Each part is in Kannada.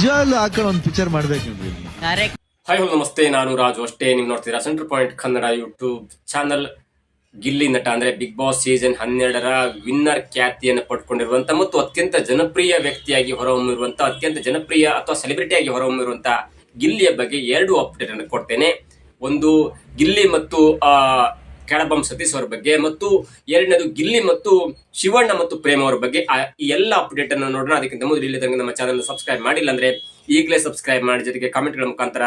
ನಿಜವಾಗ್ಲೂ ಹಾಕೊಂಡು ಒಂದು ಪಿಕ್ಚರ್ ಮಾಡ್ಬೇಕು ಹಾಯ್ ಹಲೋ ನಮಸ್ತೆ. ನಾನು ರಾಜು ಅಷ್ಟೇ. ನೀವು ನೋಡ್ತೀರಾ centre point Kannada YouTube channel Gilli ನಟ ಅಂದ್ರೆ ಬಿಗ್ ಬಾಸ್ ಸೀಸನ್ ಹನ್ನೆರಡರ ವಿನ್ನರ್ ಖ್ಯಾತಿಯನ್ನು ಪಡ್ಕೊಂಡಿರುವಂತ ಮತ್ತು ಅತ್ಯಂತ ಜನಪ್ರಿಯ ವ್ಯಕ್ತಿಯಾಗಿ ಹೊರಹೊಮ್ಮಿರುವಂತ, ಅತ್ಯಂತ ಜನಪ್ರಿಯ ಅಥವಾ ಸೆಲೆಬ್ರಿಟಿಯಾಗಿ ಹೊರಹೊಮ್ಮಿರುವಂತ ಗಿಲ್ಲಿಯ ಬಗ್ಗೆ ಎರಡು ಅಪ್ಡೇಟ್ ಅನ್ನು ಕೊಡ್ತೇನೆ. ಒಂದು, ಗಿಲ್ಲಿ ಮತ್ತು ಕೆಳಬಂ ಸತೀಶ್ ಅವರ ಬಗ್ಗೆ ಮತ್ತು ಎರಡನೇದು ಗಿಲ್ಲಿ ಮತ್ತು ಶಿವಣ್ಣ ಮತ್ತು ಪ್ರೇಮ್ ಅವರ ಬಗ್ಗೆ ಈ ಎಲ್ಲ ಅಪ್ಡೇಟ್ ಅನ್ನು ನೋಡೋಣ. ಅದಕ್ಕಿಂತ ಮೊದಲು ಇಲ್ಲಿ ತನಕ ನಮ್ಮ ಚಾನಲ್ ಸಬ್ಸ್ಕ್ರೈಬ್ ಮಾಡಿಲ್ಲ ಅಂದ್ರೆ ಈಗಲೇ ಸಬ್ಸ್ಕ್ರೈಬ್ ಮಾಡಿ. ಜೊತೆಗೆ ಕಾಮೆಂಟ್ಗಳ ಮುಖಾಂತರ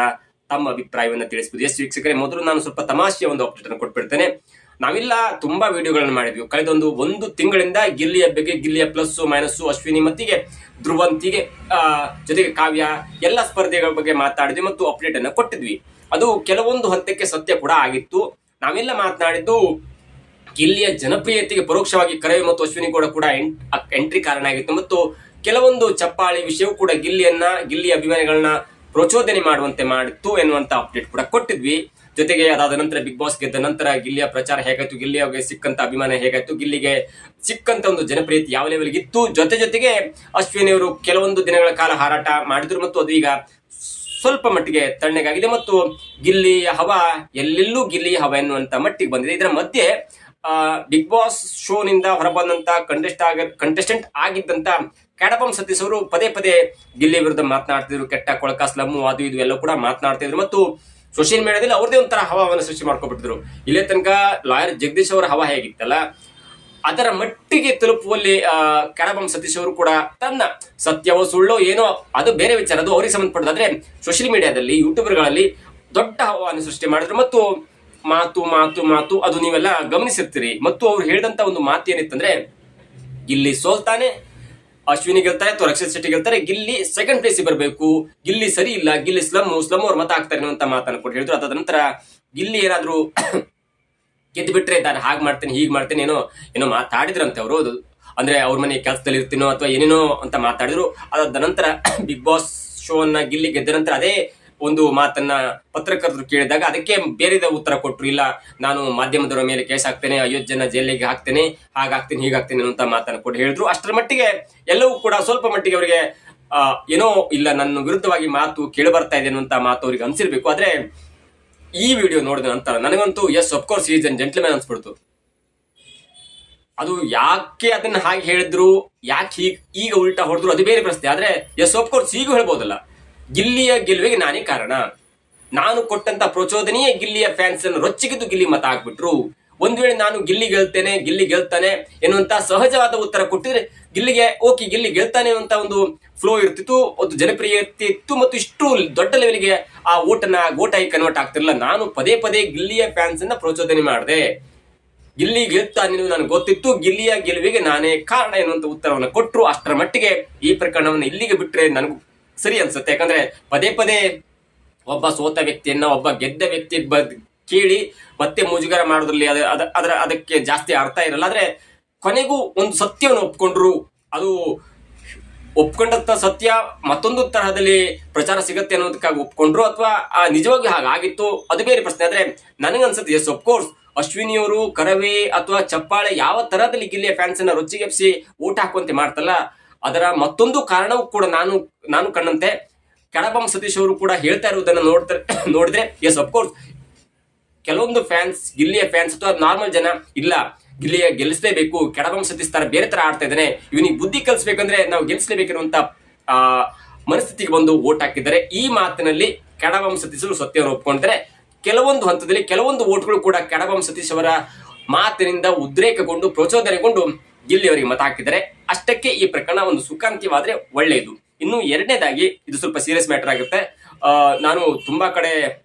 ತಮ್ಮ ಅಭಿಪ್ರಾಯವನ್ನು ತಿಳಿಸಬಹುದು ಎಷ್ಟು ವೀಕ್ಷಕರೇ, ಮೊದಲು ನಾನು ಸ್ವಲ್ಪ ತಮಾಷೆಯ ಒಂದು ಅಪ್ಡೇಟ್ ಅನ್ನು ಕೊಟ್ಬಿಡ್ತೇನೆ. ನಾವೆಲ್ಲ ತುಂಬಾ ವಿಡಿಯೋಗಳನ್ನು ಮಾಡಿದ್ವಿ. ಕಳೆದ ಒಂದು ತಿಂಗಳಿಂದ ಗಿಲ್ಲಿಯ ಬಗ್ಗೆ ಗಿಲ್ಲಿಯ ಪ್ಲಸ್ ಮೈನಸ್ ಅಶ್ವಿನಿ ಮತ್ತಿಗೆ ಧ್ರುವಂತಿಗೆ ಜೊತೆಗೆ ಕಾವ್ಯ ಎಲ್ಲ ಸ್ಪರ್ಧೆಗಳ ಬಗ್ಗೆ ಮಾತಾಡಿದ್ವಿ ಮತ್ತು ಅಪ್ಡೇಟ್ ಅನ್ನು ಕೊಟ್ಟಿದ್ವಿ. ಅದು ಕೆಲವೊಂದು ಹಂತಕ್ಕೆ ಸತ್ಯ ಕೂಡ ಆಗಿತ್ತು. ನಾವೆಲ್ಲ ಮಾತನಾಡಿದ್ದು ಗಿಲ್ಲಿಯ ಜನಪ್ರಿಯತೆಗೆ ಪರೋಕ್ಷವಾಗಿ ಕರವಿ ಮತ್ತು ಅಶ್ವಿನಿ ಕೂಡ ಕೂಡ ಎಂಟ್ರಿ ಕಾರಣ ಆಗಿತ್ತು. ಮತ್ತು ಕೆಲವೊಂದು ಚಪ್ಪಾಳಿ ವಿಷಯವೂ ಕೂಡ ಗಿಲ್ಲಿಯನ್ನ, ಗಿಲ್ಲಿ ಅಭಿಮಾನಿಗಳನ್ನ ಪ್ರಚೋದನೆ ಮಾಡುವಂತೆ ಮಾಡಿತ್ತು ಎನ್ನುವಂತ ಅಪ್ಡೇಟ್ ಕೂಡ ಕೊಟ್ಟಿದ್ವಿ. ಜೊತೆಗೆ ಅದಾದ ನಂತರ ಬಿಗ್ ಬಾಸ್ ಗೆದ್ದ ನಂತರ ಗಿಲ್ಲಿಯ ಪ್ರಚಾರ ಹೇಗಾಯ್ತು ಗಿಲ್ಲಿಯ ಸಿಕ್ಕಂತ ಅಭಿಮಾನ ಹೇಗಾಯ್ತು, ಗಿಲ್ಲಿಗೆ ಸಿಕ್ಕಂತ ಒಂದು ಜನಪ್ರಿಯತೆ ಯಾವ ಲೆವೆಲ್ಗೆ ಇತ್ತು? ಜೊತೆ ಜೊತೆಗೆ ಅಶ್ವಿನಿ ಅವರು ಕೆಲವೊಂದು ದಿನಗಳ ಕಾಲ ಹಾರಾಟ ಮಾಡಿದ್ರು ಮತ್ತು ಅದು ಈಗ ಸ್ವಲ್ಪ ಮಟ್ಟಿಗೆ ತಣ್ಣಗಾಗಿದೆ ಮತ್ತು ಗಿಲ್ಲಿಯ ಹವಾ, ಎಲ್ಲೆಲ್ಲೂ ಗಿಲ್ಲಿಯ ಹವಾ ಎನ್ನುವಂತ ಮಟ್ಟಿಗೆ ಬಂದಿದೆ. ಇದರ ಮಧ್ಯೆ ಬಿಗ್ ಬಾಸ್ ಶೋನಿಂದ ಹೊರಬಂದಂತ ಕಂಟೆಸ್ಟ್ ಆಗ ಕಂಟೆಸ್ಟೆಂಟ್ ಆಗಿದ್ದಂತ ಕ್ಯಾಡಪಂ ಸತೀಶ್ ಅವರು ಪದೇ ಪದೇ ಗಿಲ್ಲಿ ವಿರುದ್ಧ ಮಾತನಾಡ್ತಿದ್ರು. ಕೆಟ್ಟ ಕೊಳಕ ಸ್ಲಮ್ಮು ಅದು ಇದು ಎಲ್ಲ ಕೂಡ ಮಾತನಾಡ್ತಿದ್ರು ಮತ್ತು ಸೋಷಿಯಲ್ ಮೀಡಿಯಾದಲ್ಲಿ ಅವ್ರದೇ ಒಂಥರ ಹವಾವನ್ನು ಸೃಷ್ಟಿ ಮಾಡ್ಕೊಬಿಟ್ಟಿದ್ರು. ಇಲ್ಲೇ ತನಕ ಲಾಯರ್ ಜಗದೀಶ್ ಅವರ ಹವಾ ಹೇಗಿತ್ತಲ್ಲ ಅದರ ಮಟ್ಟಿಗೆ ತಲುಪುವಲ್ಲಿ ಕೆಳಬಂ ಸತೀಶ್ ಅವರು ಕೂಡ ತನ್ನ ಸತ್ಯವೋ ಸುಳ್ಳೋ ಏನೋ ಅದು ಬೇರೆ ವಿಚಾರ, ಅದು ಅವರಿಗೆ ಸಂಬಂಧಪಟ್ಟದ್ದು ಆದ್ರೆ ಸೋಷಿಯಲ್ ಮೀಡಿಯಾದಲ್ಲಿ ಯೂಟ್ಯೂಬರ್ಗಳಲ್ಲಿ ದೊಡ್ಡ ಹವಾನ ಸೃಷ್ಟಿ ಮಾಡಿದ್ರು. ಮತ್ತು ಮಾತು ಮಾತು ಮಾತು, ಅದು ನೀವೆಲ್ಲ ಗಮನಿಸಿರ್ತೀರಿ. ಮತ್ತು ಅವ್ರು ಹೇಳಿದಂತ ಒಂದು ಮಾತು ಏನಿತ್ತಂದ್ರೆ ಇಲ್ಲಿ ಸೋಲ್ತಾನೆ, ಅಶ್ವಿನಿ ಗೆಲ್ತಾರೆ, ಅಥವಾ ರಕ್ಷಿತ್ ಶೆಟ್ಟಿ ಗೆಲ್ತಾರೆ, ಗಿಲ್ಲಿ ಸೆಕೆಂಡ್ ಪ್ಲೇಸ್ ಬರಬೇಕು. ಗಿಲ್ಲಿ ಸರಿ ಇಲ್ಲ, ಗಿಲ್ಲಿ ಸ್ಲಮ್ ಸ್ಲಮ್ ಅವ್ರ ಮತ ಆಗ್ತಾರೆ ಅಂತ ಮಾತನ್ನು ಕೊಟ್ಟು ಹೇಳಿದ್ರು. ಅದಾದ ನಂತರ ಗಿಲ್ಲಿ ಏನಾದ್ರು ಗೆದ್ದು ಬಿಟ್ರೆ ನಾನು ಹಾಗೆ ಮಾಡ್ತೇನೆ, ಹೀಗೆ ಮಾಡ್ತೇನೆ, ಏನೋ ಏನೋ ಮಾತಾಡಿದ್ರಂತೆ ಅವರು, ಅದು. ಅಂದ್ರೆ ಅವ್ರ ಮನೆ ಕೆಲಸದಲ್ಲಿ ಇರ್ತೀನೋ ಅಥವಾ ಏನೇನೋ ಅಂತ ಮಾತಾಡಿದ್ರು. ಅದಾದ ನಂತರ ಬಿಗ್ ಬಾಸ್ ಶೋ ಅನ್ನ ಗಿಲ್ಲಿ ಗೆದ್ದ ನಂತರ ಅದೇ ಒಂದು ಮಾತನ್ನ ಪತ್ರಕರ್ತರು ಕೇಳಿದಾಗ ಅದಕ್ಕೆ ಬೇರೆ ಉತ್ತರ ಕೊಟ್ಟರು ಇಲ್ಲ, ನಾನು ಮಾಧ್ಯಮದವರ ಮೇಲೆ ಕೇಸ್ ಹಾಕ್ತೇನೆ ಅಯೋಧ್ಯನ ಜೈಲಿಗೆ ಹಾಕ್ತೇನೆ ಹಾಗಾಗ್ತೇನೆ ಹೀಗಾಗ್ತೇನೆ ಅಂತ ಮಾತನ್ನು ಕೂಡ ಹೇಳಿದ್ರು. ಅಷ್ಟರ ಮಟ್ಟಿಗೆ ಎಲ್ಲವೂ ಕೂಡ ಸ್ವಲ್ಪ ಮಟ್ಟಿಗೆ ಅವರಿಗೆ ಏನೋ ಇಲ್ಲ, ನನ್ನ ವಿರುದ್ಧವಾಗಿ ಮಾತು ಕೇಳಿ ಬರ್ತಾ ಇದೆ ಅನ್ನುವಂತ ಮಾತು ಅವ್ರಿಗೆ ಅನ್ಸಿರ್ಬೇಕು. ಆದ್ರೆ ಈ ವಿಡಿಯೋ ನೋಡಿದ ನಂತರ ನನಗಂತೂ yes of course is an gentleman ಅನ್ಸ್ಬಿಡ್ತು. ಅದು ಯಾಕೆ ಅದನ್ನ ಹಾಗೆ ಹೇಳಿದ್ರು, ಯಾಕೆ ಹೀಗೆ, ಈಗ ಉಲ್ಟಾ ಹೊಡೆದ್ರು, ಅದು ಬೇರೆ ಪ್ರಶ್ನೆ. ಆದ್ರೆ ಎಸ್ ಅಫ್ಕೋರ್ಸ್ ಈಗೂ ಹೇಳ್ಬೋದಲ್ಲ. ಗಿಲ್ಲಿಯ ಗೆಲುವಿಗೆ ನಾನೇ ಕಾರಣ. ನಾನು ಕೊಟ್ಟಂತ ಪ್ರಚೋದನೆಯೇ ಗಿಲ್ಲಿಯ ಫ್ಯಾನ್ಸ್ ಅನ್ನು ರೊಚ್ಚಿಗಿದ್ದು ಗಿಲ್ಲಿ ಮತ ಹಾಕ್ಬಿಟ್ರು. ಒಂದ್ ವೇಳೆ ನಾನು ಗಿಲ್ಲಿ ಗೆಲ್ತೇನೆ, ಗಿಲ್ಲಿ ಗೆಲ್ತಾನೆ ಎನ್ನುವಂತ ಸಹಜವಾದ ಉತ್ತರ ಕೊಟ್ಟಿದ್ರೆ ಗಿಲ್ಲಿಗೆ ಓಕೆ ಗಿಲ್ಲಿ ಗೆಲ್ತಾನೆ ಅಂತ ಒಂದು ಫ್ಲೋ ಇರ್ತಿತ್ತು, ಒಂದು ಜನಪ್ರಿಯ ಇರ್ತಿತ್ತು ಮತ್ತು ಇಷ್ಟು ದೊಡ್ಡ ಲೆವೆಲ್ಗೆ ಆ ಓಟನ್ನ ಗೋಟಾಗಿ ಕನ್ವರ್ಟ್ ಆಗ್ತಿರಲಿಲ್ಲ. ನಾನು ಪದೇ ಪದೇ ಗಿಲ್ಲಿಯ ಫ್ಯಾನ್ಸ್ ಅನ್ನ ಪ್ರಚೋದನೆ ಮಾಡಿದೆ. ಗಿಲ್ಲಿ ಗೆಲ್ತಾನೆ ನನಗೆ ಗೊತ್ತಿತ್ತು. ಗಿಲ್ಲಿಯ ಗೆಲುವಿಗೆ ನಾನೇ ಕಾರಣ ಎನ್ನುವಂತ ಉತ್ತರವನ್ನು ಕೊಟ್ಟರು ಅಷ್ಟರ ಮಟ್ಟಿಗೆ ಈ ಪ್ರಕರಣವನ್ನು ಇಲ್ಲಿಗೆ ಬಿಟ್ಟರೆ ನನಗೂ ಸರಿ ಅನ್ಸುತ್ತೆ. ಯಾಕಂದ್ರೆ ಪದೇ ಪದೇ ಒಬ್ಬ ಸೋತ ವ್ಯಕ್ತಿಯನ್ನ ಒಬ್ಬ ಗೆದ್ದ ವ್ಯಕ್ತಿ ಬದ್ ಕೇಳಿ ಮತ್ತೆ ಮುಜುಗರ ಮಾಡೋದ್ರಲ್ಲಿ ಅದ, ಅದ- ಅದರ, ಅದಕ್ಕೆ ಜಾಸ್ತಿ ಅರ್ಥ ಇರಲ್ಲ. ಆದ್ರೆ ಕೊನೆಗೂ ಒಂದು ಸತ್ಯವನ್ನು ಒಪ್ಕೊಂಡ್ರು. ಅದು ಒಪ್ಕೊಂಡಂತ ಸತ್ಯ ಮತ್ತೊಂದು ತರಹದಲ್ಲಿ ಪ್ರಚಾರ ಸಿಗತ್ತೆ ಅನ್ನೋದಕ್ಕಾಗಿ ಒಪ್ಕೊಂಡ್ರು ಅಥವಾ ನಿಜವಾಗಿ ಹಾಗಾಗಿತ್ತು ಅದು ಬೇರೆ ಪ್ರಶ್ನೆ. ಆದ್ರೆ ನನಗನ್ಸುತ್ತೆ ಎಸ್ ಕೋರ್ಸ್ ಅಶ್ವಿನಿಯವರು ಕರವೇ ಅಥವಾ ಚಪ್ಪಾಳೆ ಯಾವ ತರಹದಲ್ಲಿ ಗಿಲ್ಲಿಯ ಫ್ಯಾನ್ಸ್ ಅನ್ನ ರೊಚ್ಚಿಗೆಪ್ಸಿ ಊಟ ಹಾಕುವಂತೆ ಮಾಡ್ತಲ್ಲ, ಅದರ ಮತ್ತೊಂದು ಕಾರಣವೂ ಕೂಡ ನಾನು ನಾನು ಕಂಡಂತೆ ಕಡಬಂ ಸತೀಶ್ ಅವರು ಕೂಡ ಹೇಳ್ತಾ ಇರುವುದನ್ನು ನೋಡ್ತಾರೆ ನೋಡಿದ್ರೆ ಎಸ್ ಅಫ್ಕೋರ್ಸ್ ಕೆಲವೊಂದು ಫ್ಯಾನ್ಸ್ ಗಿಲ್ಲಿಯ ಫ್ಯಾನ್ಸ್ ಅಥವಾ ನಾರ್ಮಲ್ ಜನ ಇಲ್ಲ. ಗಿಲ್ಲಿಯ ಗೆಲ್ಲಿಸಲೇಬೇಕು ಕೆಡವಂ ಸತೀಶ್ ಬೇರೆ ತರ ಆಡ್ತಾ ಇದ್ದಾನೆ. ಇವನಿಗೆ ಬುದ್ಧಿ ಕಲಿಸ್ಬೇಕಂದ್ರೆ ನಾವು ಗೆಲ್ಲಿಸಲೇಬೇಕಿರುವಂತ ಆ, ಮನಸ್ಥಿತಿಗೆ ಬಂದು ಓಟ್ ಹಾಕಿದ್ದಾರೆ. ಈ ಮಾತಿನಲ್ಲಿ ಕೆಡವಂ ಸತೀಶರು ಸತ್ಯವನ್ನು ಒಪ್ಕೊಂಡ್ರೆ ಕೆಲವೊಂದು ಹಂತದಲ್ಲಿ ಕೆಲವೊಂದು ಓಟ್ಗಳು ಕೂಡ ಕೆಡವಂ ಸತೀಶ್ ಅವರ ಮಾತಿನಿಂದ ಉದ್ರೇಕಗೊಂಡು, ಪ್ರಚೋದನೆಗೊಂಡು ಗಿಲ್ಲಿ ಅವರಿಗೆ ಮತ ಹಾಕಿದ್ದಾರೆ. ಅಷ್ಟಕ್ಕೆ ಈ ಪ್ರಕರಣ ಒಂದು ಸುಖಾಂತ್ಯವಾದ್ರೆ ಒಳ್ಳೆಯದು. ಇನ್ನು ಎರಡನೇದಾಗಿ ಇದು ಸ್ವಲ್ಪ ಸೀರಿಯಸ್ ಮ್ಯಾಟರ್ ಆಗುತ್ತೆ. ನಾನು ತುಂಬಾ ಕಡೆ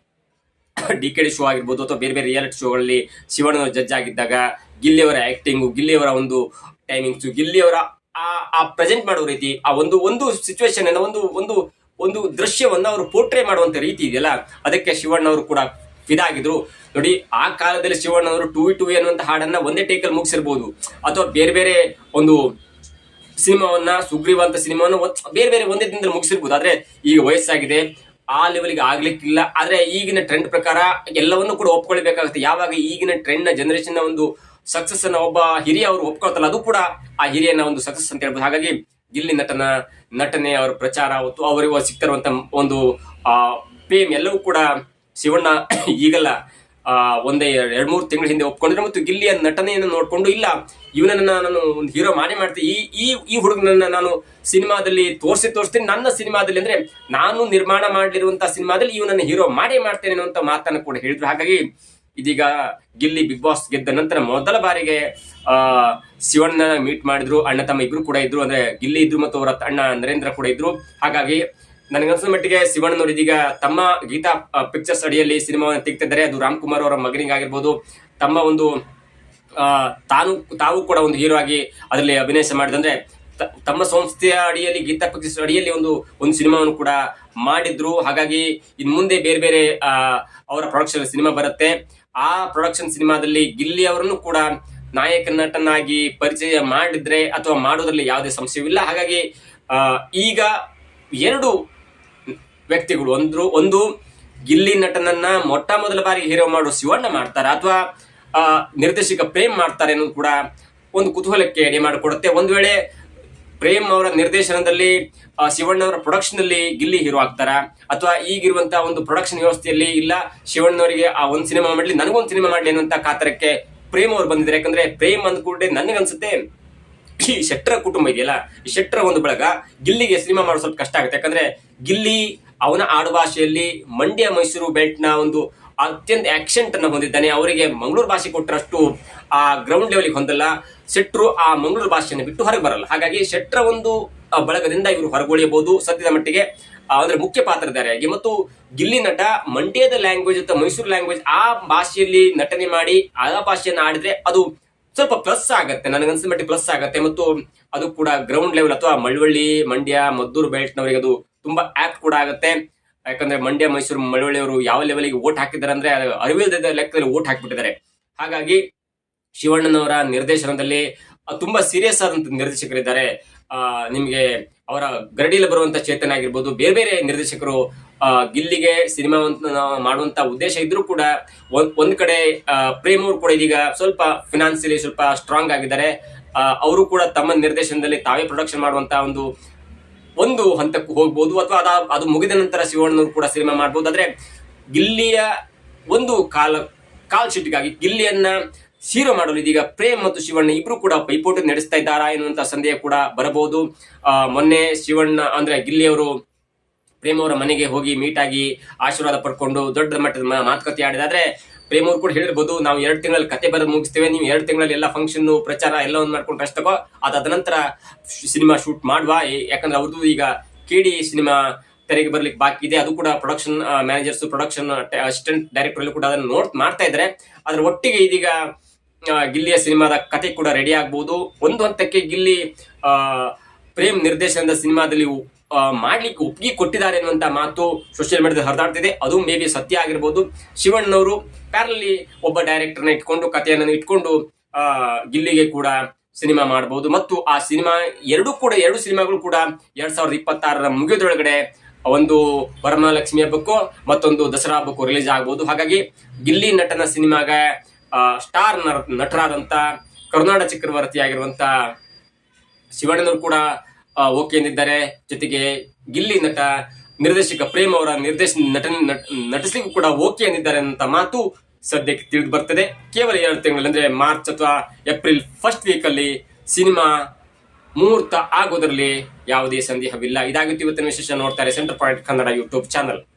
ಡಿ ಕೆ ಡಿ ಶೋ ಆಗಿರ್ಬೋದು ಅಥವಾ ಬೇರೆ ಬೇರೆ ರಿಯಾಲಿಟಿ ಶೋಗಳಲ್ಲಿ ಶಿವಣ್ಣನವರು ಜಡ್ಜ್ ಆಗಿದ್ದಾಗ ಗಿಲ್ಲಿಯವರ ಆಕ್ಟಿಂಗು ಗಿಲ್ಲಿಯವರ ಒಂದು ಟೈಮಿಂಗ್ಸು ಗಿಲ್ಲಿಯವರ ಆ ಆ ಪ್ರೆಸೆಂಟ್ ಮಾಡೋ ರೀತಿ, ಆ ಒಂದು ಒಂದು ಸಿಚುವೇಶನ್ ಅನ್ನ ಒಂದು ಒಂದು ಒಂದು ದೃಶ್ಯವನ್ನು ಅವರು ಪೋರ್ಟ್ರೇ ಮಾಡುವಂತ ರೀತಿ ಇದೆಯಲ್ಲ, ಅದಕ್ಕೆ ಶಿವಣ್ಣವರು ಕೂಡ ಇದಾಗಿದ್ರು. ನೋಡಿ, ಆ ಕಾಲದಲ್ಲಿ ಶಿವಣ್ಣವರು ಟೂ ಟೂ ಅನ್ನುವಂಥ ಹಾಡನ್ನ ಒಂದೇ ಟೇಕಲ್ಲಿ ಮುಗಿಸಿರ್ಬೋದು. ಅಥವಾ ಬೇರೆ ಬೇರೆ ಒಂದು ಸಿನಿಮಾವನ್ನ ಸುಗ್ರೀವ ಅಂತ ಸಿನಿಮಾವನ್ನು ಬೇರೆ ಬೇರೆ ಒಂದೇ ದಿನದಲ್ಲಿ ಮುಗಿಸಿರ್ಬೋದು. ಆದ್ರೆ ಈಗ ವಯಸ್ಸಾಗಿದೆ. ಆ ಲೆವೆಲ್ಗೆ ಆಗ್ಲಿಕ್ಕಿಲ್ಲ. ಆದ್ರೆ ಈಗಿನ ಟ್ರೆಂಡ್ ಪ್ರಕಾರ ಎಲ್ಲವನ್ನೂ ಕೂಡ ಒಪ್ಕೊಳ್ಬೇಕಾಗುತ್ತೆ. ಯಾವಾಗ ಈಗಿನ ಟ್ರೆಂಡ್ನ ಜನರೇಷನ್ನ ಒಂದು ಸಕ್ಸಸ್ ಅನ್ನ ಒಬ್ಬ ಹಿರಿಯ ಅವರು ಒಪ್ಕೊಳ್ತಲ್ಲ ಅದು ಕೂಡ ಆ ಹಿರಿಯನ ಒಂದು ಸಕ್ಸಸ್ ಅಂತ ಹೇಳ್ಬೋದು. ಹಾಗಾಗಿ ಇಲ್ಲಿ ನಟನ, ನಟನೆ, ಅವರ ಪ್ರಚಾರ ಅವತ್ತು ಅವರಿಗೆ ಸಿಗ್ತಿರುವಂತ ಒಂದು, ಆ ಪೇಮ್ ಎಲ್ಲವೂ ಕೂಡ ಶಿವಣ್ಣ ಈಗಲ್ಲ. ಒಂದೇ ಎರಡ್ ಮೂರು ತಿಂಗಳ ಹಿಂದೆ ಒಪ್ಕೊಂಡಿದ್ರು ಮತ್ತು ಗಿಲ್ಲಿಯ ನಟನೆಯನ್ನು ನೋಡ್ಕೊಂಡು ಇಲ್ಲ. ಇವನನ್ನ ನಾನು ಒಂದು ಹೀರೋ ಮಾಡಿ ಮಾಡ್ತೀನಿ. ಈ ಈ ಈ ಹುಡುಗನನ್ನ ನಾನು ಸಿನಿಮಾದಲ್ಲಿ ತೋರಿಸಿ ತೋರಿಸ್ತೀನಿ. ನನ್ನ ಸಿನಿಮಾದಲ್ಲಿ ಅಂದ್ರೆ ನಾನು ನಿರ್ಮಾಣ ಮಾಡಿರುವಂತಹ ಸಿನಿಮಾದಲ್ಲಿ ಇವನನ್ನ ಹೀರೋ ಮಾಡಿ ಮಾಡ್ತೇನೆ ಅನ್ನುವಂತ ಮಾತನ್ನು ಕೂಡ ಹೇಳಿದ್ರು. ಹಾಗಾಗಿ ಇದೀಗ ಗಿಲ್ಲಿ ಬಿಗ್ ಬಾಸ್ ಗೆದ್ದ ನಂತರ ಮೊದಲ ಬಾರಿಗೆ, ಆ ಶಿವಣ್ಣ ಮೀಟ್ ಮಾಡಿದ್ರು. ಅಣ್ಣ ತಮ್ಮ ಇಬ್ರು ಕೂಡ ಇದ್ರು. ಅಂದ್ರೆ ಗಿಲ್ಲಿ ಇದ್ರು ಮತ್ತು ಅವರ ಅಣ್ಣ ನರೇಂದ್ರ ಕೂಡ ಇದ್ರು. ಹಾಗಾಗಿ ನನಗನ್ಸಿದ ಮಟ್ಟಿಗೆ ಶಿವಣ್ಣನವರು ಇದೀಗ ತಮ್ಮ ಗೀತಾ ಪಿಕ್ಚರ್ಸ್ ಅಡಿಯಲ್ಲಿ ಸಿನಿಮಾವನ್ನು ತೆಗ್ತಿದ್ದಾರೆ. ಅದು ರಾಮ್ ಕುಮಾರ್ ಅವರ ಮಗನಿಗಾಗಿರ್ಬೋದು ತಮ್ಮ ಒಂದು ತಾನು, ತಾವು ಕೂಡ ಒಂದು ಹೀರೋ ಆಗಿ ಅದರಲ್ಲಿ ಅಭಿನಯಿಸ ಮಾಡಿದಂದ್ರೆ ತಮ್ಮ ಸಂಸ್ಥೆಯ ಅಡಿಯಲ್ಲಿ, ಗೀತಾ ಪಿಕ್ಚರ್ಸ್ ಅಡಿಯಲ್ಲಿ ಒಂದು ಒಂದು ಸಿನಿಮಾವನ್ನು ಕೂಡ ಮಾಡಿದ್ರು. ಹಾಗಾಗಿ ಇನ್ ಮುಂದೆ ಬೇರೆ ಬೇರೆ ಅವರ ಪ್ರೊಡಕ್ಷನ್ ಸಿನಿಮಾ ಬರುತ್ತೆ. ಆ ಪ್ರೊಡಕ್ಷನ್ ಸಿನಿಮಾದಲ್ಲಿ ಗಿಲ್ಲಿ ಅವರನ್ನು ಕೂಡ ನಾಯಕ, ನಟನಾಗಿ ಪರಿಚಯ ಮಾಡಿದ್ರೆ ಅಥವಾ ಮಾಡೋದ್ರಲ್ಲಿ ಯಾವುದೇ ಸಂಶಯವಿಲ್ಲ. ಹಾಗಾಗಿ ಈಗ ಎರಡು ವ್ಯಕ್ತಿಗಳು. ಒಂದು ಒಂದು ಗಿಲ್ಲಿ ನಟನನ್ನ ಮೊಟ್ಟ ಮೊದಲ ಬಾರಿ ಹೀರೋ ಮಾಡೋ ಶಿವಣ್ಣ ಮಾಡ್ತಾರೆ ಅಥವಾ ಆ, ನಿರ್ದೇಶಕ ಪ್ರೇಮ್ ಮಾಡ್ತಾರೆ ಅನ್ನೋದು ಕೂಡ ಒಂದು ಕುತೂಹಲಕ್ಕೆ ಎಡೆ ಮಾಡಿಕೊಡುತ್ತೆ. ಒಂದು ವೇಳೆ ಪ್ರೇಮ್ ಅವರ ನಿರ್ದೇಶನದಲ್ಲಿ ಶಿವಣ್ಣ ಅವರ ಪ್ರೊಡಕ್ಷನ್ ಅಲ್ಲಿ ಗಿಲ್ಲಿ ಹೀರೋ ಆಗ್ತಾರ? ಅಥವಾ ಈಗಿರುವಂತಹ ಒಂದು ಪ್ರೊಡಕ್ಷನ್ ವ್ಯವಸ್ಥೆಯಲ್ಲಿ ಇಲ್ಲ ಶಿವಣ್ಣವರಿಗೆ ಆ ಒಂದು ಸಿನಿಮಾ ಮಾಡಲಿ ನನಗೊಂದು ಸಿನಿಮಾ ಮಾಡಲಿ ಅನ್ನುವಂತ ಕಾತರಕ್ಕೆ ಪ್ರೇಮ್ ಅವ್ರು ಬಂದಿದ್ದಾರೆ. ಯಾಕಂದ್ರೆ ಪ್ರೇಮ್ ಅಂದ್ಕೊಂಡ್ರೆ ನನಗನ್ಸುತ್ತೆ ಈ ಶೆಟ್ರ ಕುಟುಂಬ ಇದೆಯಲ್ಲ? ಈ ಶೆಟ್ರ ಒಂದು ಬಳಗ ಗಿಲ್ಲಿಗೆ ಸಿನಿಮಾ ಮಾಡೋದು ಸ್ವಲ್ಪ ಕಷ್ಟ ಆಗುತ್ತೆ. ಯಾಕಂದ್ರೆ ಗಿಲ್ಲಿ ಅವನ ಆಡುಭಾಷೆಯಲ್ಲಿ ಮಂಡ್ಯ ಮೈಸೂರು ಬೆಲ್ಟ್ನ ಒಂದು ಅತ್ಯಂತ ಆಕ್ಷೆಂಟ್ ಅನ್ನು ಹೊಂದಿದ್ದಾನೆ. ಅವರಿಗೆ ಮಂಗಳೂರು ಭಾಷೆ ಕೊಟ್ಟರಷ್ಟು ಆ ಗ್ರೌಂಡ್ ಲೆವೆಲ್ಗೆ ಹೊಂದಲ್ಲ. ಶೆಟ್ರು ಆ ಮಂಗಳೂರು ಭಾಷೆಯನ್ನು ಬಿಟ್ಟು ಹೊರಗೆ ಬರಲ್ಲ. ಹಾಗಾಗಿ ಶೆಟ್ರ ಒಂದು ಬಳಗದಿಂದ ಇವರು ಹೊರಗೊಳಿಯಬಹುದು ಸದ್ಯದ ಮಟ್ಟಿಗೆ. ಅಂದ್ರೆ ಮುಖ್ಯ ಪಾತ್ರಧಾರಿಯಾಗಿ. ಮತ್ತು ಗಿಲ್ಲಿ ನಟ ಮಂಡ್ಯದ ಲ್ಯಾಂಗ್ವೇಜ್ ಅಥವಾ ಮೈಸೂರು ಲ್ಯಾಂಗ್ವೇಜ್ ಆ ಭಾಷೆಯಲ್ಲಿ ನಟನೆ ಮಾಡಿ ಆ ಭಾಷೆಯನ್ನು ಆಡಿದ್ರೆ ಅದು ಸ್ವಲ್ಪ ಪ್ಲಸ್ ಆಗತ್ತೆ. ನನಗನ್ಸಿದ ಮಟ್ಟಿಗೆ ಪ್ಲಸ್ ಆಗುತ್ತೆ. ಮತ್ತು ಅದು ಕೂಡ ಗ್ರೌಂಡ್ ಲೆವೆಲ್ ಅಥವಾ ಮಳವಳ್ಳಿ, ಮಂಡ್ಯ, ಮದ್ದೂರು ಬೆಲ್ಟ್ ನವರಿಗೆ ಅದು ತುಂಬಾ ಆಕ್ಟ್ ಕೂಡ ಆಗುತ್ತೆ. ಯಾಕಂದ್ರೆ ಮಂಡ್ಯ, ಮೈಸೂರು ಮಳವಳ್ಳಿ ಅವರು ಯಾವ ಲೆವೆಲ್ಗೆ ಓಟ್ ಹಾಕಿದ್ದಾರೆ ಅಂದ್ರೆ ಅದು ಅರಿವಿಲ್ಲದ ಲೆಕ್ಕದಲ್ಲಿ ಓಟ್ ಹಾಕಿಬಿಟ್ಟಿದ್ದಾರೆ. ಹಾಗಾಗಿ ಶಿವಣ್ಣನವರ ನಿರ್ದೇಶನದಲ್ಲಿ ತುಂಬಾ ಸೀರಿಯಸ್ ಆದಂತ ನಿರ್ದೇಶಕರಿದ್ದಾರೆ. ನಿಮ್ಗೆ ಅವರ ಗರಡಿಯಲ್ಲಿ ಬರುವಂತ ಚೇತನ ಆಗಿರ್ಬೋದು, ಬೇರೆ ಬೇರೆ ನಿರ್ದೇಶಕರು ಗಿಲ್ಲಿಗೆ ಸಿನಿಮಾವನ್ನು ಮಾಡುವಂತ ಉದ್ದೇಶ ಇದ್ರೂ ಕೂಡ ಒಂದ್ ಕಡೆ ಪ್ರೇಮ್ ಅವರು ಕೂಡ ಇದೀಗ ಸ್ವಲ್ಪ ಫಿನಾನ್ಸಿಯಲಿ ಸ್ವಲ್ಪ ಸ್ಟ್ರಾಂಗ್ ಆಗಿದ್ದಾರೆ. ಅವರು ಕೂಡ ತಮ್ಮ ನಿರ್ದೇಶನದಲ್ಲಿ ತಾವೇ ಪ್ರೊಡಕ್ಷನ್ ಮಾಡುವಂತ ಒಂದು ಒಂದು ಹಂತಕ್ಕೂ ಹೋಗ್ಬೋದು ಅಥವಾ ಅದ ಅದು ಮುಗಿದ ನಂತರ ಶಿವಣ್ಣನವರು ಕೂಡ ಸಿನಿಮಾ ಮಾಡ್ಬೋದು ಆದರೆ ಗಿಲ್ಲಿಯ ಒಂದು ಕಾಲ, ಕಾಲ್ ಶೀಟ್ಗಾಗಿ ಗಿಲ್ಲಿಯನ್ನ ಮಾಡಲು ಇದೀಗ ಪ್ರೇಮ್ ಮತ್ತು ಶಿವಣ್ಣ ಇಬ್ರು ಕೂಡ ಪೈಪೋಟಿ ನಡೆಸ್ತಾ ಇದ್ದಾರಾ ಎನ್ನುವಂತ ಸಂದೇಹ ಕೂಡ ಬರಬಹುದು. ಮೊನ್ನೆ ಶಿವಣ್ಣ ಅಂದ್ರೆ ಗಿಲ್ಲಿಯವರು ಪ್ರೇಮ್ ಅವರ ಮನೆಗೆ ಹೋಗಿ ಮೀಟ್ ಆಗಿ ಆಶೀರ್ವಾದ ಪಡ್ಕೊಂಡು ದೊಡ್ಡ ಮಟ್ಟದ ಮಾತುಕತೆ ಆಡಿದಾದ್ರೆ ಪ್ರೇಮ್ ಕೂಡ ಹೇಳಿರ್ಬೋದು, ನಾವು ಎರಡು ತಿಂಗಳಲ್ಲಿ ಕತೆ ಬರೆದು ಮುಗಿಸ್ತೇವೆ, ನೀವು ಎರಡು ತಿಂಗಳಲ್ಲಿ ಎಲ್ಲ ಫಂಕ್ಷನ್ ಪ್ರಚಾರ ಎಲ್ಲ ಒಂದು ಮಾಡ್ಕೊಂಡು ರೆಸ್ಟ್ ತಗೋ ಅದಾದ ನಂತರ ಸಿನಿಮಾ ಶೂಟ್ ಮಾಡುವ ಯಾಕಂದ್ರೆ ಅವ್ರದ್ದು ಈಗ ಕೆಡಿ ಸಿನಿಮಾ ತೆರೆಗೆ ಬರ್ಲಿಕ್ಕೆ ಬಾಕಿ ಇದೆ, ಅದು ಕೂಡ production managers production assistant director ಕೂಡ ಅದನ್ನು ನೋಟ್ ಮಾಡ್ತಾ ಇದ್ದಾರೆ ಅದ್ರ ಒಟ್ಟಿಗೆ ಇದೀಗ ಗಿಲ್ಲಿಯ ಸಿನಿಮಾದ ಕತೆ ಕೂಡ ರೆಡಿ ಆಗ್ಬಹುದು ಒಂದು ಹಂತಕ್ಕೆ ಗಿಲ್ಲಿ ಪ್ರೇಮ್ ನಿರ್ದೇಶನದ ಸಿನಿಮಾದಲ್ಲಿ ಮಾಡ್ಲಿಕ್ಕೆ ಒಪ್ಪಿಗೆ ಕೊಟ್ಟಿದ್ದಾರೆ ಅನ್ನುವಂತ ಮಾತು ಸೋಷಿಯಲ್ ಮೀಡಿಯಾದಲ್ಲಿ ಹರಿದಾಡ್ತಿದೆ. ಅದು ಮೇ ಬಿ ಸತ್ಯ ಆಗಿರ್ಬೋದು. ಶಿವಣ್ಣವರು ಪ್ಯಾರಲ್ಲಿ ಒಬ್ಬ ಡೈರೆಕ್ಟರ್ನ ಇಟ್ಕೊಂಡು, ಕಥೆಯನ್ನು ಇಟ್ಕೊಂಡು ಗಿಲ್ಲಿಗೆ ಕೂಡ ಸಿನಿಮಾ ಮಾಡಬಹುದು ಮತ್ತು ಆ ಸಿನಿಮಾ ಎರಡು ಕೂಡ, ಎರಡು ಸಿನಿಮಾಗಳು ಕೂಡ ಎರಡ್ ಸಾವಿರದ ಇಪ್ಪತ್ತಾರರ ಮುಗಿಯೋದ್ರೊಳಗಡೆ ಒಂದು ವರಮಹಾಲಕ್ಷ್ಮಿ ಹಬ್ಬಕ್ಕೂ ಮತ್ತೊಂದು ದಸರಾ ಹಬ್ಬಕ್ಕೂ ರಿಲೀಸ್ ಆಗ್ಬೋದು. ಹಾಗಾಗಿ ಗಿಲ್ಲಿ ನಟನ ಸಿನಿಮಾಗ ಸ್ಟಾರ್ ನಟರಾದಂತ ಕರುನಾಡ ಚಕ್ರವರ್ತಿ ಆಗಿರುವಂತ ಶಿವಣ್ಣನವರು ಕೂಡ ಓಕೆ ಎಂದಿದ್ದಾರೆ? ಜೊತೆಗೆ ಗಿಲ್ಲಿ ನಟ ನಿರ್ದೇಶಕ ಪ್ರೇಮ್ ಅವರ ನಿರ್ದೇಶನ ನಟನೆ ನಟ- ನಟಿಸ್ಲಿಕ್ಕೂ ಕೂಡ ಓಕೆ ಎಂದಿದ್ದಾರೆ ಅಂತ ಮಾತು ಸದ್ಯಕ್ಕೆ ತಿಳಿದು ಬರ್ತದೆ. ಕೇವಲ ಎರಡು ತಿಂಗಳಲ್ಲಿ, ಅಂದ್ರೆ ಮಾರ್ಚ್ ಅಥವಾ ಏಪ್ರಿಲ್ ಫಸ್ಟ್ ವೀಕ್ ಅಲ್ಲಿ ಸಿನಿಮಾ ಮುಹೂರ್ತ ಆಗೋದ್ರಲ್ಲಿ ಯಾವುದೇ ಸಂದೇಹವಿಲ್ಲ. ಇದಾಗುತ್ತೆ ಇವತ್ತಿನ ವಿಶೇಷ ನೋಡ್ತಾರೆ centre point Kannada YouTube channel.